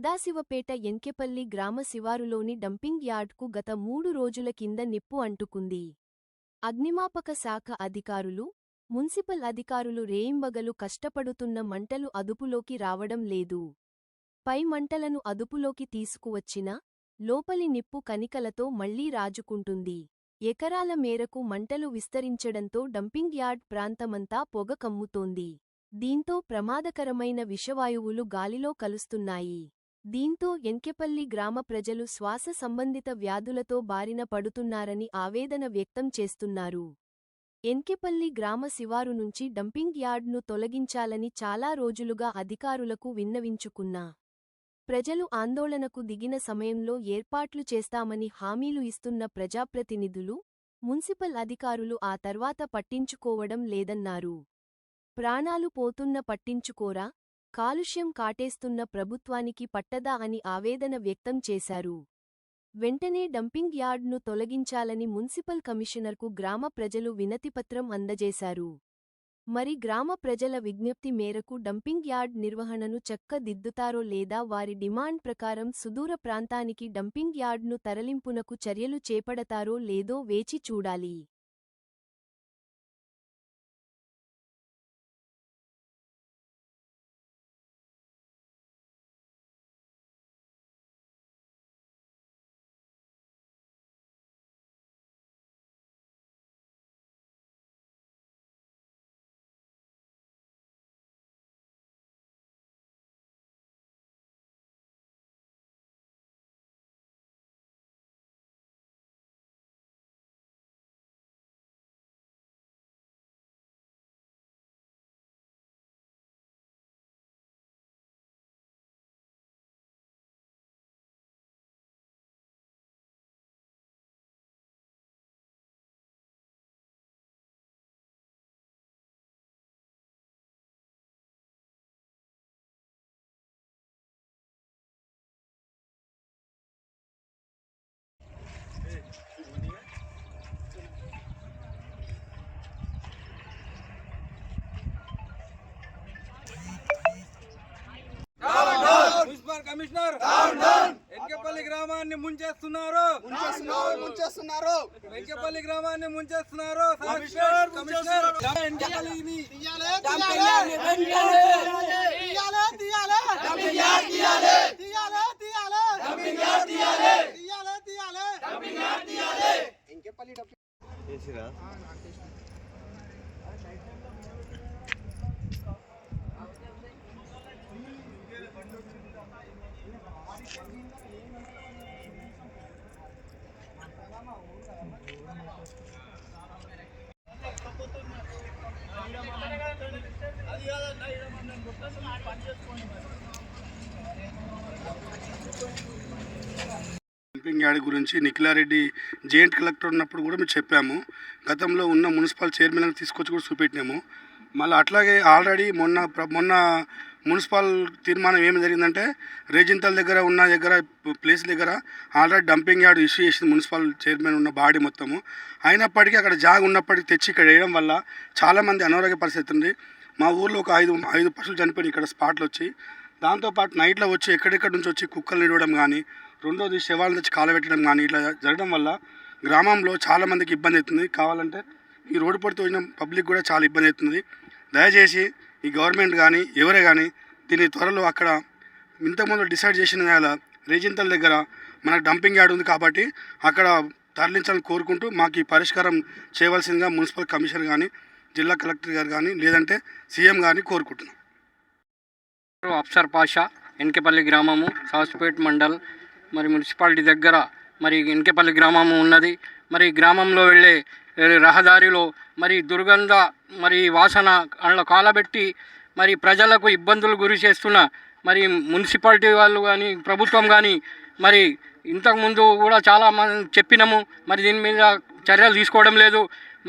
సదాశివపేట ఎంకెపల్లి గ్రామ శివారులోని డంపింగ్ యార్డ్కు గత మూడు రోజుల కింద నిప్పు అంటుకుంది. అగ్నిమాపక శాఖ అధికారులు మున్సిపల్ అధికారులు రేయింబగలు కష్టపడుతున్న మంటలు అదుపులోకి రావడం లేదు. పై మంటలను అదుపులోకి తీసుకువచ్చినా లోపలి నిప్పు కనికలతో మళ్ళీ రాజుకుంటుంది. ఎకరాల మేరకు మంటలు విస్తరించడంతో డంపింగ్ యార్డ్ ప్రాంతమంతా పొగ కమ్ముతోంది. దీంతో ప్రమాదకరమైన విషవాయువులు గాలిలో కలుస్తున్నాయి. దీంతో ఎంకెపల్లి గ్రామ ప్రజలు శ్వాస సంబంధిత వ్యాధులతో బారిన పడుతున్నారని ఆవేదన వ్యక్తం చేస్తున్నారు. ఎన్కెపల్లి గ్రామ శివారు నుంచి డంపింగ్ యార్డ్ను తొలగించాలని చాలా రోజులుగా అధికారులకు విన్నవించుకున్నా ప్రజలు ఆందోళనకు దిగిన సమయంలో ఏర్పాట్లు చేస్తామని హామీలు ఇస్తున్న ప్రజాప్రతినిధులు మున్సిపల్ అధికారులు ఆ తర్వాత పట్టించుకోవడం లేదన్నారు. ప్రాణాలు పోతున్న పట్టించుకోరా? కాలుష్యం కాటేస్తున్న ప్రభుత్వానికి పట్టదా అని ఆవేదన వ్యక్తం చేశారు. వెంటనే డంపింగ్ యార్డ్ను తొలగించాలని మున్సిపల్ కమిషనర్కు గ్రామ ప్రజలు వినతిపత్రం అందజేశారు. మరి గ్రామ ప్రజల విజ్ఞప్తి మేరకు డంపింగ్ యార్డ్ నిర్వహణను చక్కదిద్దుతారో లేదా వారి డిమాండ్ ప్రకారం సుదూర ప్రాంతానికి డంపింగ్ యార్డ్ను తరలింపునకు చర్యలు చేపడతారో లేదో వేచి చూడాలి. కమిషనర్ ఎన్కేపల్లి గ్రామాన్ని ముంచేస్తున్నారు ముంచేస్తున్నారు ముంచేస్తున్నారు వెంకపల్లి గ్రామాన్ని ముంచేస్తున్నారు కమిషనర్ కమిషనర్ ఎన్కేపల్లిని తీయాలే తీయాలే తీయాలే తీయాలే తీయాలే తీయాలే తీయాలే ఇంకెపల్లి డబ్బు హెల్పింగ్ యాడ్ గురించి నిఖిలారెడ్డి జెయింట్ కలెక్టర్ ఉన్నప్పుడు కూడా మేము చెప్పాము. గతంలో ఉన్న మున్సిపల్ చైర్మన్ తీసుకొచ్చి కూడా చూపెట్టినాము. మళ్ళీ అట్లాగే ఆల్రెడీ మొన్న మొన్న మున్సిపల్ తీర్మానం ఏమి జరిగిందంటే రేజింతల్ దగ్గర ఉన్న దగ్గర ప్లేస్ దగ్గర ఆల్రెడీ డంపింగ్ యార్డ్ ఇష్యూ చేసింది మున్సిపల్ చైర్మన్ ఉన్న బాడీ మొత్తము. అయినప్పటికీ అక్కడ జాగ ఉన్నప్పటికీ తెచ్చి ఇక్కడ వేయడం వల్ల చాలామంది అనారోగ్య పరిస్థితి ఉంది. మా ఊర్లో ఒక ఐదు ఐదు పశువులు చనిపోయినాయి ఇక్కడ స్పాట్లు వచ్చి. దాంతోపాటు నైట్లో వచ్చి ఎక్కడెక్కడి నుంచి వచ్చి కుక్కలు నిడవడం కానీ రెండోది శవాలను తెచ్చి కాలబెట్టడం కానీ ఇట్లా జరగడం వల్ల గ్రామంలో చాలామందికి ఇబ్బంది అవుతుంది. కావాలంటే ఈ రోడ్డు పడితే వచ్చిన పబ్లిక్ కూడా చాలా ఇబ్బంది అవుతుంది. దయచేసి ఈ గవర్నమెంట్ కానీ ఎవరే కానీ దీని త్వరలో అక్కడ ఇంతకుముందు డిసైడ్ చేసిన వేళ రేజింతల దగ్గర మన డంపింగ్ యార్డ్ ఉంది కాబట్టి అక్కడ తరలించాలని కోరుకుంటూ మాకు ఈ పరిష్కారం చేయవలసిందిగా మున్సిపల్ కమిషనర్ కానీ జిల్లా కలెక్టర్ గారు కానీ లేదంటే సీఎం గారిని కోరుకుంటున్నాం. అప్సర్ పాషా ఎన్కెపల్లి గ్రామము సాస్పేట్ మండల్ మరి మున్సిపాలిటీ దగ్గర మరి ఎన్కెపల్లి గ్రామము ఉన్నది. మరి గ్రామంలో వెళ్ళే రహదారిలో మరి దుర్గంధ మరి వాసన అందులో కాలబెట్టి మరి ప్రజలకు ఇబ్బందులు గురి చేస్తున్న మరి మున్సిపాలిటీ వాళ్ళు కానీ ప్రభుత్వం కానీ మరి ఇంతకుముందు కూడా చాలా మనం చెప్పినాము. మరి దీని మీద చర్యలు తీసుకోవడం లేదు.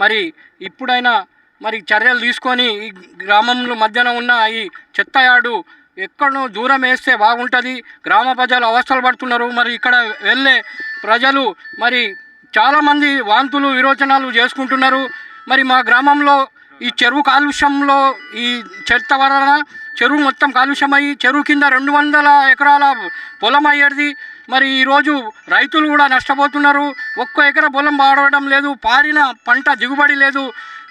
మరి ఇప్పుడైనా మరి చర్యలు తీసుకొని ఈ గ్రామంలో మధ్యన ఉన్న ఈ చెత్తయాడు ఎక్కడో దూరం వేస్తే బాగుంటుంది. గ్రామ ప్రజలు అవస్థలు పడుతున్నారు. మరి ఇక్కడ వెళ్ళే ప్రజలు మరి చాలామంది వాంతులు విరోచనాలు చేసుకుంటున్నారు. మరి మా గ్రామంలో ఈ చెరువు కాలుష్యంలో ఈ చెత్త వలన చెరువు మొత్తం కాలుష్యమయ్యి చెరువు కింద రెండు వందల ఎకరాల పొలం అయ్యేది. మరి ఈరోజు రైతులు కూడా నష్టపోతున్నారు. ఒక్క ఎకర పొలం పాడవడం లేదు పారిన పంట దిగుబడి లేదు.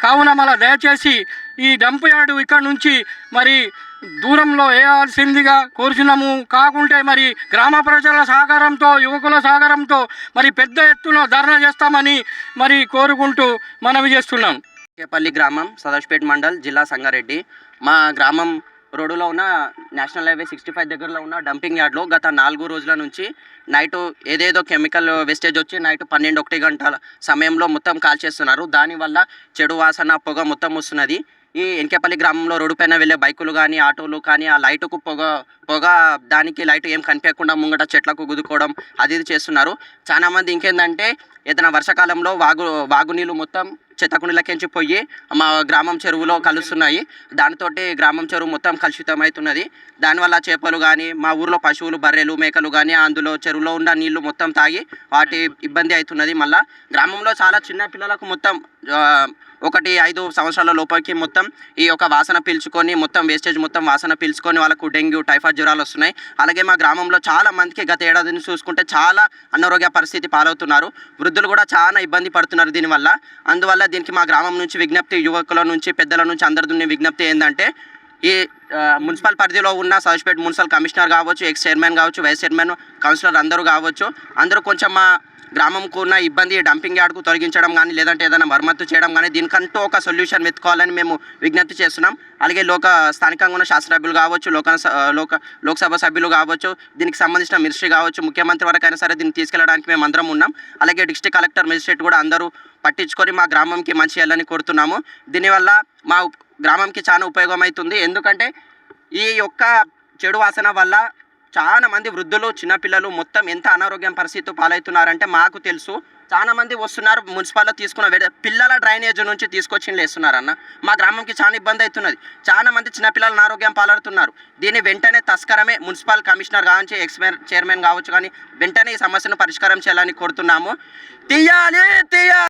కావున మళ్ళా దయచేసి ఈ డంప్ యార్డు ఇక్కడ నుంచి మరి దూరంలో వేయాల్సిందిగా కోరుచున్నాము. కాకుంటే మరి గ్రామ ప్రజల సహకారంతో యువకుల సహకారంతో మరి పెద్ద ఎత్తున ధర్నా చేస్తామని మరి కోరుకుంటూ మనవి చేస్తున్నాం. కేపల్లి గ్రామం సదాజ్పేట్ మండల్ జిల్లా సంగారెడ్డి. మా గ్రామం రోడ్డులో ఉన్న నేషనల్ హైవే సిక్స్టీ ఫైవ్ దగ్గరలో ఉన్న డంపింగ్ యార్డ్లో గత నాలుగు రోజుల నుంచి నైట్ ఏదేదో కెమికల్ వేస్టేజ్ వచ్చి నైట్ పన్నెండు ఒకటి గంటల సమయంలో మొత్తం కాల్చేస్తున్నారు. దానివల్ల చెడు వాసన పొగ మొత్తం వస్తున్నది. ఈ ఎన్కేపల్లి గ్రామంలో రోడ్డు పైన వెళ్ళే బైకులు కానీ ఆటోలు కానీ ఆ లైటుకు పొగ పొగ దానికి లైట్ ఏం కనిపించకుండా ముంగట చెట్లకు గుద్దుకోవడం అది ఇది చేస్తున్నారు. చాలా మంది ఇంకేందంటే ఏదైనా వర్షాకాలంలో వాగు వాగునీళ్ళు మొత్తం చెత్తకుండీలకించి పోయి మా గ్రామం చెరువులో కలుస్తున్నాయి. దానితోటి గ్రామం చెరువు మొత్తం కలుషితమవుతున్నది దానివల్ల చేపలు కానీ మా ఊర్లో పశువులు బర్రెలు మేకలు కానీ అందులో చెరువులో ఉన్న నీళ్ళు మొత్తం తాగి వాటి ఇబ్బంది అవుతున్నది మళ్ళా. గ్రామంలో చాలా చిన్న పిల్లలకు మొత్తం ఒకటి ఐదు సంవత్సరాల లోపలికి మొత్తం ఈ యొక్క వాసన పీల్చుకొని మొత్తం వేస్టేజ్ మొత్తం వాసన పీల్చుకొని వాళ్ళకు డెంగ్యూ టైఫాయిడ్ జ్వరాలు వస్తున్నాయి. అలాగే మా గ్రామంలో చాలా మందికి గత ఏడాదిని చూసుకుంటే చాలా అనారోగ్య పరిస్థితి పాలవుతున్నారు. వృద్ధులు కూడా చాలా ఇబ్బంది పడుతున్నారు దీనివల్ల. అందువల్ల దీనికి మా గ్రామం నుంచి విజ్ఞప్తి యువకుల నుంచి పెద్దల నుంచి అందరి విజ్ఞప్తి ఏంటంటే ఈ మున్సిపల్ పరిధిలో ఉన్న సౌజ్పేట్ మున్సిపల్ కమిషనర్ కావచ్చు ఎక్స్ చైర్మన్ కావచ్చు వైస్ చైర్మన్ కౌన్సిలర్ అందరూ కావచ్చు అందరూ కొంచెం మా గ్రామంకు ఉన్న ఇబ్బంది డంపింగ్ యార్డ్కు తొలగించడం కానీ లేదంటే ఏదైనా మరమ్మత్తు చేయడం కానీ దీనికంటూ ఒక సొల్యూషన్ వెతుకోవాలని మేము విజ్ఞప్తి చేస్తున్నాం. అలాగే లోక స్థానికంగా ఉన్న శాసనసభ్యులు కావచ్చు లోక లోక లోక్సభ సభ్యులు కావచ్చు దీనికి సంబంధించిన మినిస్ట్రీ కావచ్చు ముఖ్యమంత్రి వరకైనా సరే దీన్ని తీసుకెళ్ళడానికి మేము అందరం ఉన్నాం. అలాగే డిస్ట్రిక్ట్ కలెక్టర్ మెజిస్ట్రేట్ కూడా అందరూ పట్టించుకొని మా గ్రామంకి మంచి వెళ్ళని కోరుతున్నాము. దీనివల్ల మా గ్రామంకి చాలా ఉపయోగం అవుతుంది ఎందుకంటే ఈ యొక్క చెడు వాసన వల్ల చాలా మంది వృద్ధులు చిన్నపిల్లలు మొత్తం ఎంత అనారోగ్యం పరిస్థితి పాలవుతున్నారంటే మాకు తెలుసు. చాలా మంది వస్తున్నారు మున్సిపాల్లో తీసుకున్న పిల్లల డ్రైనేజ్ నుంచి తీసుకొచ్చి లేస్తున్నారన్న మా గ్రామంకి చాలా ఇబ్బంది అవుతున్నది. చాలా మంది చిన్నపిల్లల అనారోగ్యం పాలడుతున్నారు దీన్ని వెంటనే తస్కరమే మున్సిపల్ కమిషనర్ కావచ్చు ఎక్స్ చైర్మన్ కావచ్చు కానీ వెంటనే ఈ సమస్యను పరిష్కారం చేయాలని కోరుతున్నాము. తీయాలి తీయాలి!